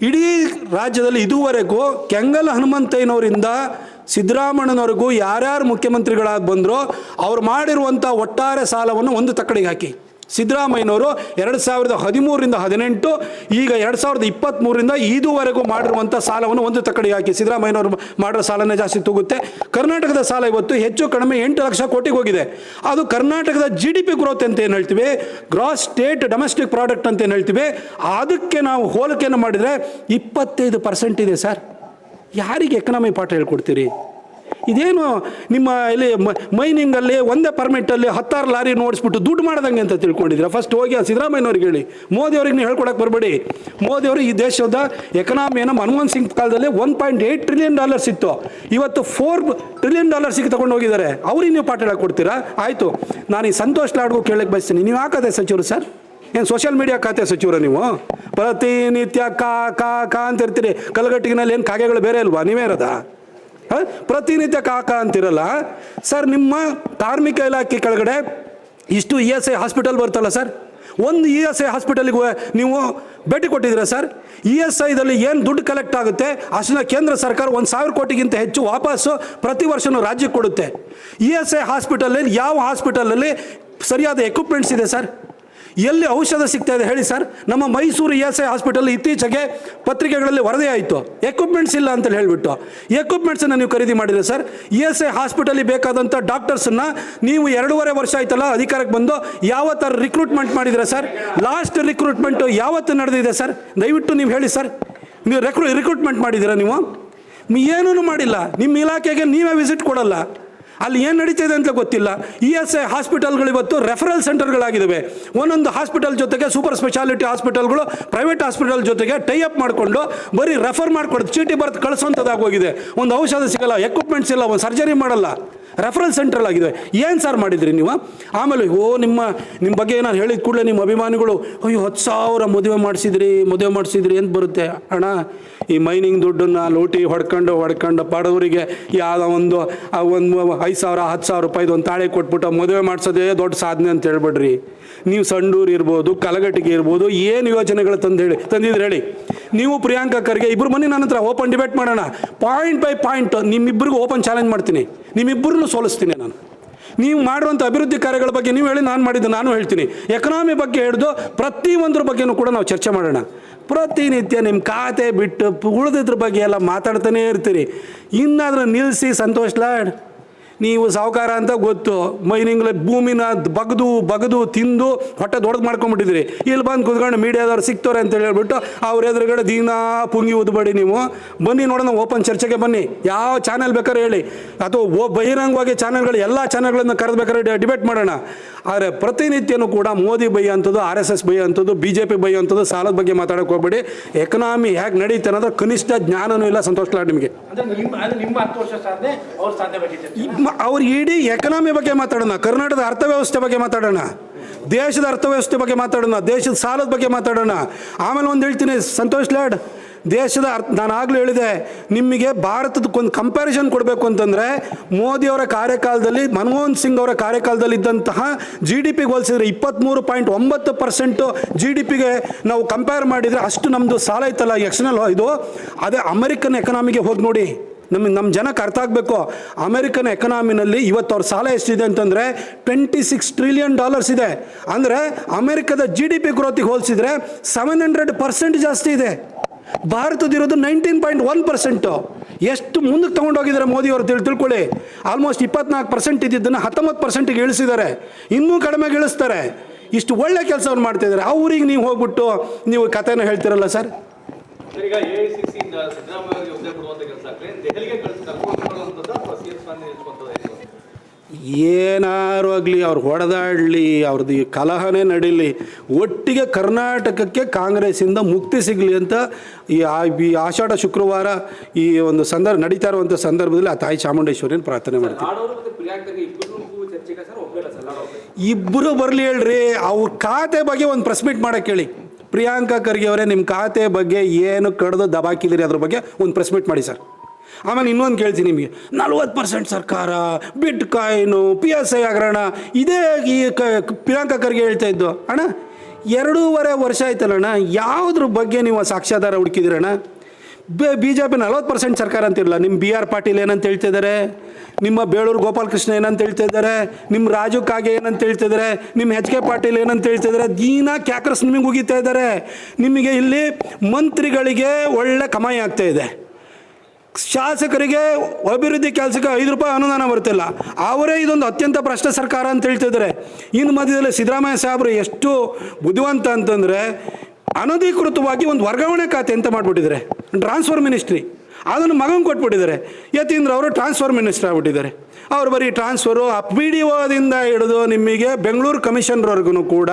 ಇಡೀ ರಾಜ್ಯದಲ್ಲಿ ಇದುವರೆಗೂ ಕೆಂಗಲ್ ಹನುಮಂತಯ್ಯನವರಿಂದ ಸಿದ್ದರಾಮಣ್ಣನವರೆಗೂ ಯಾರ್ಯಾರು ಮುಖ್ಯಮಂತ್ರಿಗಳಾಗಿ ಬಂದರೋ ಅವ್ರು ಮಾಡಿರುವಂಥ ಒಟ್ಟಾರೆ ಸಾಲವನ್ನು ಒಂದು ತಕ್ಕಡಿಗೆ ಹಾಕಿ. ಸಿದ್ದರಾಮಯ್ಯನವರು ಎರಡು ಸಾವಿರದ ಹದಿಮೂರರಿಂದ ಹದಿನೆಂಟು, ಈಗ ಎರಡು ಸಾವಿರದ ಇಪ್ಪತ್ತ್ಮೂರರಿಂದ ಇದುವರೆಗೂ ಮಾಡಿರುವಂಥ ಸಾಲವನ್ನು ಒಂದು ತಕ್ಕಡಿ ಹಾಕಿ ಸಿದ್ದರಾಮಯ್ಯನವರು ಮಾಡಿರೋ ಸಾಲನೇ ಜಾಸ್ತಿ ತೂಗುತ್ತೆ. ಕರ್ನಾಟಕದ ಸಾಲ ಇವತ್ತು ಹೆಚ್ಚು ಕಡಿಮೆ ಎಂಟು ಲಕ್ಷ ಕೋಟಿಗೆ ಹೋಗಿದೆ. ಅದು ಕರ್ನಾಟಕದ ಜಿ ಡಿ ಪಿ ಗ್ರೋತ್ ಅಂತ ಏನು ಹೇಳ್ತೀವಿ? ಗ್ರಾಸ್ ಸ್ಟೇಟ್ ಡೊಮೆಸ್ಟಿಕ್ ಪ್ರಾಡಕ್ಟ್ ಅಂತ ಏನು ಹೇಳ್ತೀವಿ? ಅದಕ್ಕೆ ನಾವು ಹೋಲಿಕೆಯನ್ನು ಮಾಡಿದರೆ ಇಪ್ಪತ್ತೈದು ಪರ್ಸೆಂಟ್ ಇದೆ ಸರ್. ಯಾರಿಗೆ ಎಕನಾಮಿ ಪಾಠ ಹೇಳ್ಕೊಡ್ತೀರಿ? ಇದೇನು ನಿಮ್ಮ ಇಲ್ಲಿ ಮೈನಿಂಗಲ್ಲಿ ಒಂದೇ ಪರ್ಮಿಟಲ್ಲಿ ಹತ್ತಾರು ಲಾರಿ ನೋಡಿಸ್ಬಿಟ್ಟು ದುಡ್ಡು ಮಾಡ್ದಂಗೆ ಅಂತ ತಿಳ್ಕೊಂಡಿದ್ದೀರಾ? ಫಸ್ಟ್ ಹೋಗಿ ಆ ಸಿದ್ದರಾಮಯ್ಯನವ್ರಿಗೆ ಹೇಳಿ. ಮೋದಿ ಅವ್ರಿಗೆ ನೀವು ಹೇಳ್ಕೊಡಕ್ಕೆ ಬರಬೇಡಿ. ಮೋದಿ ಅವರು ಈ ದೇಶದ ಎಕನಾಮಿಯನ್ನು ಮನಮೋಹನ್ ಸಿಂಗ್ ಕಾಲದಲ್ಲಿ one point eight trillion dollars ಇತ್ತು. ಇವತ್ತು ಫೋರ್ ಟ್ರಿಲಿಯನ್ ಡಾಲರ್ಸಿಗೆ ತಗೊಂಡು ಹೋಗಿದ್ದಾರೆ. ಅವ್ರಿಗೆ ನೀವು ಪಾಠ ಹೇಳಕ್ಕೆ ಕೊಡ್ತೀರಾ? ಆಯಿತು. ನಾನು ಈ ಸಂತೋಷ್ ಲಾಡ್ಗೂ ಕೇಳಕ್ಕೆ ಬಯಸ್ತೀನಿ. ನೀವು ಯಾಕದೆ ಸಚಿವರು ಸರ್? ಏನು ಸೋಷಿಯಲ್ ಮೀಡಿಯಾ ಖಾತೆ ಸಚಿವರು ನೀವು? ಪ್ರತಿನಿತ್ಯ ಕಾ ಕಾ ಕಾ ಅಂತ ಇರ್ತೀರಿ ಕಲಗಟ್ಟಿಗಿನಲ್ಲಿ ಏನು ಕಾಗೆಗಳು ಬೇರೆ ಇಲ್ವಾ ನೀವೇ ಇರೋದಾ? ಪ್ರತಿನಿತ್ಯ ಕಾಕ ಅಂತಿರಲ್ಲ. ಸರ್, ನಿಮ್ಮ ಕಾರ್ಮಿಕ ಇಲಾಖೆ ಕೆಳಗಡೆ ಇಷ್ಟು ಇ ಎಸ್ ಐ ಹಾಸ್ಪಿಟಲ್ ಬರ್ತಲ್ಲ ಸರ್? ಒಂದು ಇ ಎಸ್ ಐ ಹಾಸ್ಪಿಟಲಿಗೆ ನೀವು ಭೇಟಿ ಕೊಟ್ಟಿದ್ದೀರಾ ಸರ್? ಇ ಎಸ್ ಐದಲ್ಲಿ ಏನು ದುಡ್ಡು ಕಲೆಕ್ಟ್ ಆಗುತ್ತೆ? ಅಷ್ಟನ್ನ ಕೇಂದ್ರ ಸರ್ಕಾರ ಒಂದು ಸಾವಿರ ಕೋಟಿಗಿಂತ ಹೆಚ್ಚು ವಾಪಸ್ಸು ಪ್ರತಿ ವರ್ಷವೂ ರಾಜ್ಯಕ್ಕೆ ಕೊಡುತ್ತೆ. ಇ ಎಸ್ ಐ ಹಾಸ್ಪಿಟಲಲ್ಲಿ ಯಾವ ಹಾಸ್ಪಿಟಲಲ್ಲಿ ಸರಿಯಾದ ಎಕ್ವಿಪ್ಮೆಂಟ್ಸ್ ಇದೆ ಸರ್? ಎಲ್ಲಿ ಔಷಧ ಸಿಗ್ತಾ ಇದೆ ಹೇಳಿ ಸರ್? ನಮ್ಮ Mysuru E S I hospital ಇತ್ತೀಚೆಗೆ ಪತ್ರಿಕೆಗಳಲ್ಲಿ ವರದಿ ಆಯಿತು. ಎಕ್ವಿಪ್ಮೆಂಟ್ಸ್ ಇಲ್ಲ ಅಂತ ಹೇಳಿಬಿಟ್ಟು. ಎಕ್ವಿಪ್ಮೆಂಟ್ಸನ್ನು ನೀವು ಖರೀದಿ ಮಾಡಿದ್ರೆ ಸರ್ ಇ ಎಸ್ ಐ ಹಾಸ್ಪಿಟಲಿಗೆ ಬೇಕಾದಂಥ ಡಾಕ್ಟರ್ಸನ್ನು ನೀವು ಎರಡೂವರೆ ವರ್ಷ ಆಯ್ತಲ್ಲ, ಅಧಿಕಾರಕ್ಕೆ ಬಂದು ಯಾವ ಥರ ರಿಕ್ರೂಟ್ಮೆಂಟ್ ಮಾಡಿದ್ರೆ ಸರ್? ಲಾಸ್ಟ್ ರಿಕ್ರೂಟ್ಮೆಂಟು ಯಾವತ್ತು ನಡೆದಿದೆ ಸರ್? ದಯವಿಟ್ಟು ನೀವು ಹೇಳಿ ಸರ್. ನೀವು ರೆಕ್ರೂ ರಿಕ್ರೂಟ್ಮೆಂಟ್ ಮಾಡಿದ್ದೀರಾ ನೀವು? ಏನೂ ಮಾಡಿಲ್ಲ. ನಿಮ್ಮ ಇಲಾಖೆಗೆ ನೀವೇ ವಿಸಿಟ್ ಕೊಡಲ್ಲ. ಅಲ್ಲಿ ಏನು ನಡೀತಿದೆ ಅಂತ ಗೊತ್ತಿಲ್ಲ. ಇ ಎಸ್ ಐ ಹಾಸ್ಪಿಟಲ್ಗಳು ಇವತ್ತು ರೆಫರಲ್ ಸೆಂಟರ್ಗಳಾಗಿದ್ದಾವೆ ಒಂದೊಂದು ಹಾಸ್ಪಿಟಲ್ ಜೊತೆಗೆ ಸೂಪರ್ ಸ್ಪೆಷಾಲಿಟಿ ಹಾಸ್ಪಿಟಲ್ಗಳು ಪ್ರೈವೇಟ್ ಹಾಸ್ಪಿಟಲ್ ಜೊತೆಗೆ ಟೈ ಅಪ್ ಮಾಡಿಕೊಂಡು ಬರೀ ರೆಫರ್ ಮಾಡ್ಕೊಡೋದು, ಚೀಟಿ ಬರೆದು ಕಳಿಸೋಂಥದ್ದಾಗೋಗಿದೆ ಒಂದು ಔಷಧ ಸಿಗಲ್ಲ ಎಕ್ವಿಪ್ಮೆಂಟ್ಸ್ ಇಲ್ಲ, ಒಂದು ಸರ್ಜರಿ ಮಾಡಲ್ಲ. ರೆಫರಲ್ ಸೆಂಟ್ರಲ್ ಆಗಿದೆ ಏನು ಸರ್ ಮಾಡಿದ್ರಿ ನೀವು? ಆಮೇಲೆ, ಓ, ನಿಮ್ಮ ನಿಮ್ಮ ಬಗ್ಗೆ ಏನಾದ್ರು ಹೇಳಿದ ಕೂಡಲೇ ನಿಮ್ಮ ಅಭಿಮಾನಿಗಳು, ಅಯ್ಯೋ, ಹತ್ತು ಸಾವಿರ ಮದುವೆ ಮಾಡಿಸಿದ್ರಿ ಮದುವೆ ಮಾಡಿಸಿದ್ರಿ ಅಂತ ಬರುತ್ತೆ? ಅಣ್ಣ, ಈ ಮೈನಿಂಗ್ ದುಡ್ಡನ್ನು ಲೂಟಿ ಹೊಡ್ಕೊಂಡು ಹೊಡ್ಕೊಂಡು ಬಡವರಿಗೆ ಯಾವುದೋ ಒಂದು ಒಂದು ಐದು ಸಾವಿರ, ಹತ್ತು ಸಾವಿರ ರೂಪಾಯಿದು ಒಂದು ತಾಳೆ ಕೊಟ್ಬಿಟ್ಟು ಮದುವೆ ಮಾಡಿಸೋದೇ ದೊಡ್ಡ ಸಾಧನೆ ಅಂತ ಹೇಳ್ಬೇಡ್ರಿ. ನೀವು ಸಂಡೂರು ಇರ್ಬೋದು, ಕಲಗಟ್ಟಿಗೆ ಇರ್ಬೋದು, ಏನು ಯೋಜನೆಗಳು ತಂದು ಹೇಳಿ, ತಂದಿದ್ರೆ ಹೇಳಿ. ನೀವು ಪ್ರಿಯಾಂಕಾ ಖರ್ಗೆ ಇಬ್ಬರು ಮನೆ ನನ್ನ ಹತ್ರ ಓಪನ್ ಡಿಬೇಟ್ ಮಾಡೋಣ. ಪಾಯಿಂಟ್ ಬೈ ಪಾಯಿಂಟ್ ನಿಮ್ಮಿಬ್ಬರಿಗೂ ಓಪನ್ ಚಾಲೆಂಜ್ ಮಾಡ್ತೀನಿ. ನಿಮ್ಮಿಬ್ಬರನ್ನು ಸೋಲಿಸ್ತೀನಿ ನಾನು. ನೀವು ಮಾಡುವಂಥ ಅಭಿವೃದ್ಧಿ ಕಾರ್ಯಗಳ ಬಗ್ಗೆ ನೀವು ಹೇಳಿ ನಾನು ಮಾಡಿದ್ದು ನಾನು ಹೇಳ್ತೀನಿ. ಎಕನಾಮಿ ಬಗ್ಗೆ ಹಿಡಿದು ಪ್ರತಿಯೊಂದ್ರ ಬಗ್ಗೆನೂ ಕೂಡ ನಾವು ಚರ್ಚೆ ಮಾಡೋಣ. ಪ್ರತಿನಿತ್ಯ ನಿಮ್ಮ ಖಾತೆ ಬಿಟ್ಟು ಉಳಿದಿದ್ರ ಬಗ್ಗೆ ಎಲ್ಲ ಮಾತಾಡ್ತಾನೇ ಇರ್ತೀರಿ. ಇನ್ನಾದರೂ ನಿಲ್ಲಿಸಿ ಸಂತೋಷ್ ಲಾಡ್. ನೀವು ಸಾಹುಕಾರ ಅಂತ ಗೊತ್ತು. ಮೈನಿಂಗ್ಲ ಭೂಮಿನ ಬಗದು ಬಗದು ತಿಂದು ಹೊಟ್ಟೆ ದೊಡ್ಡದು ಮಾಡ್ಕೊಂಡ್ಬಿಟ್ಟಿದ್ರಿ ಇಲ್ಲಿ ಬಂದು ಕುತ್ಕೊಂಡು ಮೀಡಿಯಾದವ್ರು ಸಿಗ್ತವ್ರೆ ಅಂತ ಹೇಳ್ಬಿಟ್ಟು ಅವ್ರ ಎದುರುಗಡೆ ದಿನ ಪುಂಗಿ ಉದ್ಬೇಡಿ ನೀವು. ಬನ್ನಿ ನೋಡೋಣ ಓಪನ್ ಚರ್ಚೆಗೆ ಬನ್ನಿ. ಯಾವ ಚಾನೆಲ್ ಬೇಕಾದ್ರೆ ಹೇಳಿ. ಅಥವಾ ಓ ಬಹಿರಂಗವಾಗಿ ಚಾನೆಲ್ಗಳು ಎಲ್ಲ ಚಾನೆಲ್ಗಳನ್ನು ಕರೆದ್ಬೇಕಾದ್ರೆ ಡಿಬೇಟ್ ಮಾಡೋಣ. ಆದರೆ ಪ್ರತಿನಿತ್ಯನೂ ಕೂಡ ಮೋದಿ ಬೈ ಅಂಥದ್ದು ಆರ್ ಎಸ್ ಎಸ್ ಬೈ ಅಂಥದ್ದು ಬಿ ಜೆ ಪಿ ಬೈ ಅಂಥದ್ದು ಸಾಲದ ಬಗ್ಗೆ ಮಾತಾಡೋಕೆ ಹೋಗ್ಬೇಡಿ. ಎಕನಾಮಿ ಹೇಗೆ ನಡೀತೆ ಅನ್ನೋದು ಕನಿಷ್ಠ ಜ್ಞಾನನೂ ಇಲ್ಲ ಸಂತೋಷ ಲಾಡ್ ನಿಮಗೆ. ಅವ್ರು ಇಡೀ ಎಕನಾಮಿ ಬಗ್ಗೆ ಮಾತಾಡೋಣ, ಕರ್ನಾಟಕದ ಅರ್ಥವ್ಯವಸ್ಥೆ ಬಗ್ಗೆ ಮಾತಾಡೋಣ, ದೇಶದ ಅರ್ಥವ್ಯವಸ್ಥೆ ಬಗ್ಗೆ ಮಾತಾಡೋಣ, ದೇಶದ ಸಾಲದ ಬಗ್ಗೆ ಮಾತಾಡೋಣ. ಆಮೇಲೆ ಒಂದು ಹೇಳ್ತೀನಿ, ಸಂತೋಷ್ ಲಾಡ್, ದೇಶದ ಅರ್ಥ ನಾನು ಆಗಲೂ ಹೇಳಿದೆ ನಿಮಗೆ ಭಾರತದಕ್ಕೊಂದು ಕಂಪ್ಯಾರಿಸನ್ ಕೊಡಬೇಕು ಅಂತಂದರೆ ಮೋದಿಯವರ ಕಾರ್ಯಕಾಲದಲ್ಲಿ, ಮನಮೋಹನ್ ಸಿಂಗ್ ಅವರ ಕಾರ್ಯಕಾಲದಲ್ಲಿ ಇದ್ದಂತಹ ಜಿ ಡಿ ಪಿಗೆ ಹೋಲಿಸಿದ್ರೆ ಇಪ್ಪತ್ತ್ಮೂರು ಪಾಯಿಂಟ್ ಒಂಬತ್ತು ಪರ್ಸೆಂಟು ಜಿ ಡಿ ಪಿಗೆ ನಾವು ಕಂಪೇರ್ ಮಾಡಿದರೆ ಅಷ್ಟು ನಮ್ಮದು ಸಾಲ ಇತ್ತಲ್ಲ ಎಕ್ಸ್ಟರ್ನಲ್ ಇದು? ಅದೇ ಅಮೆರಿಕನ್ ಎಕನಾಮಿಗೆ ಹೋಗಿ ನೋಡಿ. ನಮಗೆ ನಮ್ಮ ಜನಕ್ಕೆ ಅರ್ಥ ಆಗಬೇಕು. ಅಮೆರಿಕನ್ ಎಕನಾಮಿನಲ್ಲಿ ಇವತ್ತು ಅವ್ರ ಸಾಲ ಎಷ್ಟಿದೆ ಅಂತಂದರೆ ಟ್ವೆಂಟಿ ಸಿಕ್ಸ್ ಟ್ರಿಲಿಯನ್ ಡಾಲರ್ಸ್ ಇದೆ. ಅಂದರೆ ಅಮೆರಿಕದ ಜಿ ಡಿ ಪಿ ಗ್ರೋತಿಗೆ ಹೋಲಿಸಿದ್ರೆ ಸೆವೆನ್ ಹಂಡ್ರೆಡ್ ಪರ್ಸೆಂಟ್ ಜಾಸ್ತಿ ಇದೆ. ಭಾರತದಿರೋದು ನೈನ್ಟೀನ್ ಪಾಯಿಂಟ್ ಒನ್ ಪರ್ಸೆಂಟು ಎಷ್ಟು ಮುಂದಕ್ಕೆ ತೊಗೊಂಡೋಗಿದ್ದಾರೆ ಮೋದಿ ಅವರು ತಿಳ್, ತಿಳ್ಕೊಳ್ಳಿ. ಆಲ್ಮೋಸ್ಟ್ ಇಪ್ಪತ್ನಾಲ್ಕು ಪರ್ಸೆಂಟ್ ಇದ್ದಿದ್ದನ್ನು ಹತ್ತೊಂಬತ್ತು ಪರ್ಸೆಂಟಿಗೆ ಇಳಿಸಿದ್ದಾರೆ. ಇನ್ನೂ ಕಡಿಮೆಗೆ ಇಳಿಸ್ತಾರೆ. ಇಷ್ಟು ಒಳ್ಳೆ ಕೆಲಸವನ್ನು ಮಾಡ್ತಿದ್ದಾರೆ ಊರಿಗೆ ನೀವು ಹೋಗ್ಬಿಟ್ಟು ನೀವು ಕಥೆನ ಹೇಳ್ತಿರಲ್ಲ ಸರ್? ಸರ್, ಈಗ A I C C Siddaramaiah ಕೊಡುವಂಥ ಕೆಲಸ ಆಗ್ತದೆ ದೆಹಲಿಗೆ ಕಳಿಸಿ ಕರ್ಕೊಂಡು ಬರುವಂಥದ್ದು ಅಥವಾ ಸಿ ಎಸ್ ಸ್ಥಾನ ನಿಲ್ಲಿಸುವಂಥದ್ದು ಏನಾರು ಆಗಲಿ ಅವ್ರು ಹೊಡೆದಾಡಲಿ ಅವ್ರದ್ದು ಈ ಕಲಹನೇ ನಡೀಲಿ. ಒಟ್ಟಿಗೆ ಕರ್ನಾಟಕಕ್ಕೆ ಕಾಂಗ್ರೆಸ್ಸಿಂದ ಮುಕ್ತಿ ಸಿಗಲಿ ಅಂತ ಈ ಆಷಾಢ ಶುಕ್ರವಾರ ಈ ಒಂದು ಸಂದರ್ಭ ನಡೀತಾ ಇರುವಂಥ ಸಂದರ್ಭದಲ್ಲಿ ಆ ತಾಯಿ ಚಾಮುಂಡೇಶ್ವರಿನ ಪ್ರಾರ್ಥನೆ ಮಾಡ್ತೀವಿ. ಇಬ್ಬರು ಬರಲಿ ಹೇಳ್ರಿ ಅವ್ರ ಖಾತೆ ಬಗ್ಗೆ ಒಂದು ಪ್ರೆಸ್ ಮೀಟ್ ಮಾಡಕ್ಕೆ ಹೇಳಿ. ಪ್ರಿಯಾಂಕಾ ಖರ್ಗೆ ಅವರೇ ನಿಮ್ಮ ಖಾತೆ ಬಗ್ಗೆ ಏನು ಕಡ್ದು ದಬಾಕಿದ್ದೀರಿ ಅದ್ರ ಬಗ್ಗೆ ಒಂದು ಪ್ರೆಸ್ ಮೀಟ್ ಮಾಡಿ ಸರ್. ಆಮೇಲೆ ಇನ್ನೊಂದು ಕೇಳ್ತೀನಿ ನಿಮಗೆ. ನಲ್ವತ್ತು ಪರ್ಸೆಂಟ್ ಸರ್ಕಾರ, bitcoin P S I ಹಗರಣ, ಇದೇ ಈ ಕ, ಪ್ರಿಯಾಂಕಾ ಖರ್ಗೆ ಹೇಳ್ತಾ ಇದ್ದು. ಅಣ್ಣ, ಎರಡೂವರೆ ವರ್ಷ ಆಯ್ತಲ್ಲಣ್ಣ ಯಾವುದ್ರ ಬಗ್ಗೆ ನೀವು ಸಾಕ್ಷ್ಯಾಧಾರ ಹುಡುಕಿದಿರಣ್ಣ ಬಿ ಜೆ ಪಿ ನಲ್ವತ್ತು ಪರ್ಸೆಂಟ್ ಸರ್ಕಾರ ಅಂತಿರಲ್ಲ ನಿಮ್ಮ ಬಿ ಆರ್ ಪಾಟೀಲ್ ಏನಂತ ಹೇಳ್ತಿದ್ದಾರೆ? ನಿಮ್ಮ ಬೇಳೂರು ಗೋಪಾಲಕೃಷ್ಣ ಏನಂತ ಹೇಳ್ತಿದ್ದಾರೆ? ನಿಮ್ಮ ರಾಜು ಕಾಗೆ ಏನಂತ ಹೇಳ್ತಿದ್ದಾರೆ? ನಿಮ್ಮ ಎಚ್ ಕೆ ಪಾಟೀಲ್ ಏನಂತ ಹೇಳ್ತಿದ್ದಾರೆ? ದೀನಾ ಕ್ಯಾಕ್ರಸ್ ನಿಮಗೆ ಉಗಿತಾ ಇದ್ದಾರೆ. ನಿಮಗೆ ಇಲ್ಲಿ ಮಂತ್ರಿಗಳಿಗೆ ಒಳ್ಳೆ ಕಮಾಯಿ ಆಗ್ತಾ ಇದೆ. ಶಾಸಕರಿಗೆ ಅಭಿವೃದ್ಧಿ ಕೆಲಸಕ್ಕೆ ಐದು ರೂಪಾಯಿ ಅನುದಾನ ಬರ್ತಿಲ್ಲ ಅವರೇ ಇದೊಂದು ಅತ್ಯಂತ ಭ್ರಷ್ಟ ಸರ್ಕಾರ ಅಂತ ಹೇಳ್ತಿದ್ದಾರೆ. ಇನ್ನು ಮಧ್ಯದಲ್ಲಿ ಸಿದ್ದರಾಮಯ್ಯ ಸಾಹೇಬರು ಎಷ್ಟು ಬುದ್ಧಿವಂತ ಅಂತಂದರೆ ಅನಧಿಕೃತವಾಗಿ ಒಂದು ವರ್ಗಾವಣೆ ಖಾತೆ ಅಂತ ಮಾಡಿಬಿಟ್ಟಿದ್ದಾರೆ. ಟ್ರಾನ್ಸ್ಫರ್ ಮಿನಿಸ್ಟ್ರಿ ಅದನ್ನು ಮಗಂಗೆ ಕೊಟ್ಬಿಟ್ಟಿದ್ದಾರೆ. ಯತೀಂದ್ರ ಅವರು ಟ್ರಾನ್ಸ್ಫರ್ ಮಿನಿಸ್ಟರ್ ಆಗ್ಬಿಟ್ಟಿದ್ದಾರೆ. ಅವ್ರು ಬರೀ ಟ್ರಾನ್ಸ್ಫರು ಪಿ ಡಿ ಒದಿಂದ ಹಿಡಿದು ನಿಮಗೆ ಬೆಂಗಳೂರು ಕಮಿಷನ್ರವ್ರಿಗೂ ಕೂಡ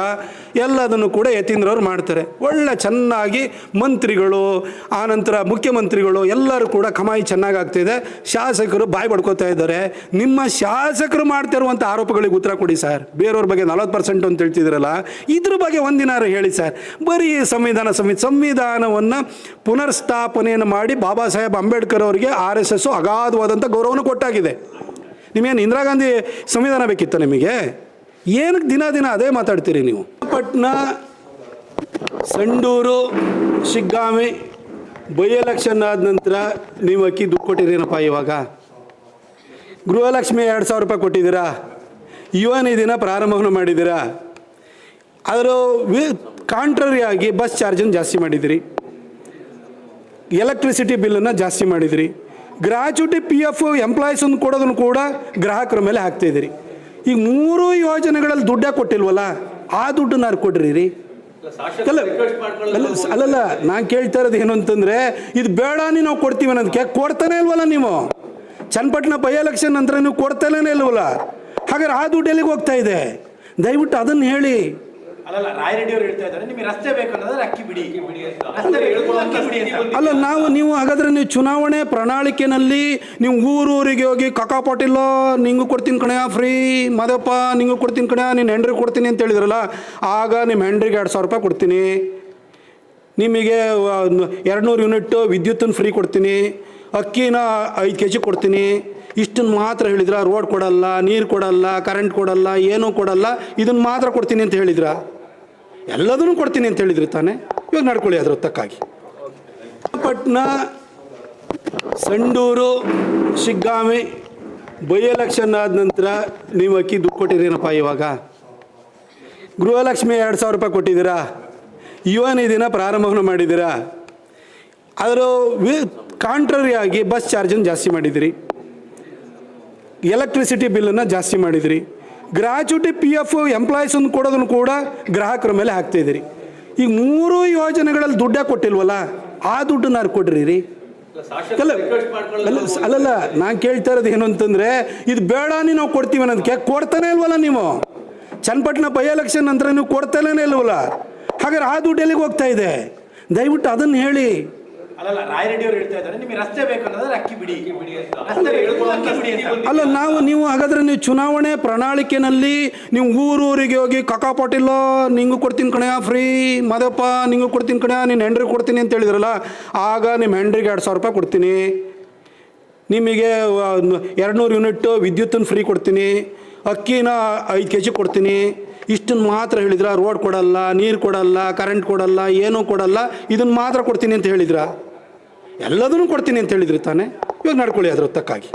ಎಲ್ಲದನ್ನು ಕೂಡ ಯತೀಂದ್ರವ್ರು ಮಾಡ್ತಾರೆ. ಒಳ್ಳೆ ಚೆನ್ನಾಗಿ ಮಂತ್ರಿಗಳು ಆನಂತರ ಮುಖ್ಯಮಂತ್ರಿಗಳು ಎಲ್ಲರೂ ಕೂಡ ಕಮಾಯಿ ಚೆನ್ನಾಗಿ ಆಗ್ತಿದೆ ಶಾಸಕರು ಬಾಯಿ ಪಡ್ಕೋತಾ ಇದ್ದಾರೆ. ನಿಮ್ಮ ಶಾಸಕರು ಮಾಡ್ತಿರುವಂಥ ಆರೋಪಗಳಿಗೆ ಉತ್ತರ ಕೊಡಿ ಸರ್. ಬೇರೆಯವ್ರ ಬಗ್ಗೆ ನಲ್ವತ್ತು ಪರ್ಸೆಂಟ್ ಅಂತ ಹೇಳ್ತಿದ್ರಲ್ಲ, ಇದ್ರ ಬಗ್ಗೆ ಒಂದಿನಾರು ಹೇಳಿ ಸರ್. ಬರೀ ಸಂವಿಧಾನ ಸಂವಿ ಸಂವಿಧಾನವನ್ನು ಪುನರ್ಸ್ಥಾಪನೆಯನ್ನು ಮಾಡಿ ಬಾಬಾ ಸಾಹೇಬ್ ಅಂಬೇಡ್ಕರ್ ಅವರಿಗೆ ಆರ್ ಎಸ್ ಎಸ್ಸು ಅಗಾಧವಾದಂಥ ಗೌರವವನ್ನು ಕೊಟ್ಟಾಗಿದೆ. ನಿಮಗೇನು ಇಂದಿರಾ ಗಾಂಧಿ ಸಂವಿಧಾನ ಬೇಕಿತ್ತು ನಿಮಗೆ? ಏನಕ್ಕೆ ದಿನ ದಿನ ಅದೇ ಮಾತಾಡ್ತೀರಿ ನೀವು? ಪಟ್ನ, ಸಂಡೂರು, ಶಿಗ್ಗಾಮಿ, ಬೈ ಎಲೆಕ್ಷನ್ ಆದ ನಂತರ ನೀವು ಅಕ್ಕಿ ದುಡ್ಡು ಕೊಟ್ಟಿದ್ದೀನಪ್ಪ ಇವಾಗ. ಗೃಹಲಕ್ಷ್ಮಿ ಎರಡು ಸಾವಿರ ರೂಪಾಯಿ ಕೊಟ್ಟಿದ್ದೀರಾ? ಯುವ ನಿಧಿನ ಪ್ರಾರಂಭವನ್ನು ಮಾಡಿದ್ದೀರಾ? ಅದರ ವಿ ಕಾಂಟ್ರರಿ ಆಗಿ ಬಸ್ ಚಾರ್ಜನ್ನು ಜಾಸ್ತಿ ಮಾಡಿದಿರಿ ಎಲೆಕ್ಟ್ರಿಸಿಟಿ ಬಿಲ್ಲನ್ನು ಜಾಸ್ತಿ ಮಾಡಿದಿರಿ ಗ್ರಾಚ್ಯುಟಿ ಪಿ ಎಫ್ ಒಂದು ಕೊಡೋದನ್ನು ಕೂಡ ಗ್ರಾಹಕರ ಮೇಲೆ ಹಾಕ್ತಾಯಿದ್ದೀರಿ ಈಗ ಮೂರು ಯೋಜನೆಗಳಲ್ಲಿ ದುಡ್ಡೇ ಕೊಟ್ಟಿಲ್ವಲ್ಲ ಆ ದುಡ್ಡನ್ನ ಕೊಡ್ರಿ ರೀ ಅಲ್ಲ ಅಲ್ಲಲ್ಲ ನಾನು ಕೇಳ್ತಾ ಇರೋದು ಏನು ಅಂತಂದರೆ ಇದು ಬೇಡ ನೀವು ನಾವು ಕೊಡ್ತೀವಿ ಅನ್ನೋದಕ್ಕೆ. ಕೊಡ್ತಾನೆ ಇಲ್ವಲ್ಲ ನೀವು? ಚನ್ನಪಟ್ಟಣ ಬೈ ಎಲೆಕ್ಷನ್ ನಂತರ ನೀವು ಕೊಡ್ತಾನೇ ಇಲ್ವಲ್ಲ? ಹಾಗಾದ್ರೆ ಆ ದುಡ್ಡು ಎಲ್ಲಿಗೆ ಹೋಗ್ತಾ ಇದೆ? ದಯವಿಟ್ಟು ಅದನ್ನು ಹೇಳಿ. ಅಲ್ಲಲ್ಲ ರಾಯರೆಡ್ಡಿಯವರು ಹೇಳ್ತಾ ಇದ್ದಾರೆ ನಿಮಗೆ ರಸ್ತೆ ಬೇಕಂದ್ರೆ ಅಕ್ಕಿ ಬಿಡಿ. ರಸ್ತೆ ಬೇಕು ಅಕ್ಕಿ ಬಿಡಿ ಅಂತ. ಅಲ್ಲ ನಾವು ನೀವು ಹಾಗಾದ್ರೆ ನೀವು ಚುನಾವಣೆ ಪ್ರಣಾಳಿಕೆನಲ್ಲಿ ನೀವು ಊರೂರಿಗೆ ಹೋಗಿ ಕಕಾ ಪಾಟೀಲ ನಿಂಗೂ ಕೊಡ್ತೀನಿ ಕಣಯ್ಯ ಫ್ರೀ ಮದಪ್ಪ ನಿಂಗೂ ಕೊಡ್ತೀನಿ ಕಣಯ್ಯ ನಿನ್ನ ಹೆಂಡ್ರಿಗೆ ಕೊಡ್ತೀನಿ ಅಂತ ಹೇಳಿದ್ರಲ್ಲ ಆಗ ನಿಮ್ಮ ಹೆಂಡ್ರಿಗೆ ಎರಡು ಸಾವಿರ ರೂಪಾಯಿ ಕೊಡ್ತೀನಿ. ನಿಮಗೆ ಎರಡು ಯೂನಿಟ್ ವಿದ್ಯುತ್ತನ್ನು ಫ್ರೀ ಕೊಡ್ತೀನಿ. ಅಕ್ಕಿನ ಐದು ಕೆ ಜಿ ಕೊಡ್ತೀನಿ. ಇಷ್ಟನ್ನು ಮಾತ್ರ ಹೇಳಿದ್ರ? ರೋಡ್ ಕೊಡಲ್ಲ ನೀರು ಕೊಡಲ್ಲ ಕರೆಂಟ್ ಕೊಡಲ್ಲ ಏನೂ ಕೊಡಲ್ಲ ಇದನ್ನು ಮಾತ್ರ ಕೊಡ್ತೀನಿ ಅಂತ ಹೇಳಿದ್ರ? ಎಲ್ಲದನ್ನು ಕೊಡ್ತೀನಿ ಅಂತ ಹೇಳಿದ್ರಿ ತಾನೇ? ಇವಾಗ ನಡ್ಕೊಳ್ಳಿ ಅದರ ತಕ್ಕಾಗಿ ಪಟ್ನ, ಸಂಡೂರು, ಶಿಗ್ಗಾಮಿ ಬೈ ಎಲೆಕ್ಷನ್ ಆದ ನಂತರ ನೀವು ಅಕ್ಕಿ ದುಡ್ಡು ಕೊಟ್ಟಿದ್ದೀನಪ್ಪ ಇವಾಗ. ಗೃಹಲಕ್ಷ್ಮಿ ಎರಡು ಸಾವಿರ ರೂಪಾಯಿ ಕೊಟ್ಟಿದ್ದೀರಾ? ಯುವ ನಿಧಿನ ಪ್ರಾರಂಭವನ್ನು ಮಾಡಿದ್ದೀರಾ? ಅದರ ವಿ, ಕಾಂಟ್ರರಿ ಆಗಿ ಬಸ್ ಚಾರ್ಜನ್ನು ಜಾಸ್ತಿ ಮಾಡಿದಿರಿ ಎಲೆಕ್ಟ್ರಿಸಿಟಿ ಬಿಲ್ಲನ್ನು ಜಾಸ್ತಿ ಮಾಡಿದಿರಿ ಗ್ರಾಚ್ಯುಟಿ ಪಿ ಎಫ್ ಎಂಪ್ಲಾಯೀಸನ್ನು ಕೊಡೋದನ್ನು ಕೂಡ ಗ್ರಾಹಕರ ಮೇಲೆ ಹಾಕ್ತಾಯಿದ್ದೀರಿ ಈಗ ಮೂರು ಯೋಜನೆಗಳಲ್ಲಿ ದುಡ್ಡೇ ಕೊಟ್ಟಿಲ್ವಲ್ಲ ಆ ದುಡ್ಡನ್ನ ನಾರು ಕೊಡ್ರಿ ರೀ ಅಲ್ಲ ಅಲ್ಲಲ್ಲ ನಾನು ಕೇಳ್ತಾ ಇರೋದು ಏನು ಅಂತಂದರೆ ಇದು ಬೇಡ ನೀವು ನಾವು ಕೊಡ್ತೀವಿ ಅನ್ನೋದಕ್ಕೆ ಕೊಡ್ತಾನೆ ಇಲ್ವಲ್ಲ ನೀವು? ಚನ್ನಪಟ್ಟಣ ಬೈ ಎಲೆಕ್ಷನ್ ನಂತರ ನೀವು ಕೊಡ್ತಾನೇ ಇಲ್ವಲ್ಲ? ಹಾಗಾದ್ರೆ ಆ ದುಡ್ಡು ಎಲ್ಲಿಗೆ ಹೋಗ್ತಾ ಇದೆ? ದಯವಿಟ್ಟು ಅದನ್ನು ಹೇಳಿ. ಅಲ್ಲಲ್ಲ ರಾಯರೆಡ್ಡಿ ಅವರು ಹೇಳ್ತಾ ಇದ್ದಾರೆ ನಿಮಗೆ ರಸ್ತೆ ಬೇಕನ್ನೋದ್ರೆ ಅಕ್ಕಿ ಬಿಡಿ. ಬಿಡಿ ರಸ್ತೆ ಬೇಕು ಅಕ್ಕಿ ಬಿಡಿ ಅಂತ. ಅಲ್ಲ ನಾವು ನೀವು ಹಾಗಾದ್ರೆ ನೀವು ಚುನಾವಣೆ ಪ್ರಣಾಳಿಕೆನಲ್ಲಿ ನೀವು ಊರೂರಿಗೆ ಹೋಗಿ ಕಕಾ ಪಾಟೀಲ ನಿಂಗೂ ಕೊಡ್ತೀನಿ ಕಣಯ ಫ್ರೀ ಮದಪ್ಪ ನಿಂಗೂ ಕೊಡ್ತೀನಿ ಕಣಯ ನಿನ್ನ ಹೆಂಡ್ರಿಗೆ ಕೊಡ್ತೀನಿ ಅಂತ ಹೇಳಿದ್ರಲ್ಲ ಆಗ ನಿಮ್ಮ ಹೆಂಡ್ರಿಗೆ ಎರಡು ಸಾವಿರ ರೂಪಾಯಿ ಕೊಡ್ತೀನಿ. ನಿಮಗೆ ಎರಡು ಯೂನಿಟ್ ವಿದ್ಯುತ್ತನ್ನ ವಿದ್ಯುತ್ತನ್ನು ಫ್ರೀ ಕೊಡ್ತೀನಿ. ಅಕ್ಕಿನ ಐದು ಕೆ ಜಿ ಕೊಡ್ತೀನಿ. ಇಷ್ಟನ್ನು ಮಾತ್ರ ಹೇಳಿದ್ರ? ರೋಡ್ ಕೊಡಲ್ಲ ನೀರು ಕೊಡಲ್ಲ ಕರೆಂಟ್ ಕೊಡಲ್ಲ ಏನೂ ಕೊಡಲ್ಲ ಇದನ್ನು ಮಾತ್ರ ಕೊಡ್ತೀನಿ ಅಂತ ಹೇಳಿದ್ರ? ಎಲ್ಲದನ್ನು ಕೊಡ್ತೀನಿ ಅಂತ ಹೇಳಿದ್ರಿ ತಾನೇ? ಇವಾಗ ನಡ್ಕೊಳ್ಳಿ ಅದ್ರ ತಕ್ಕಾಗಿ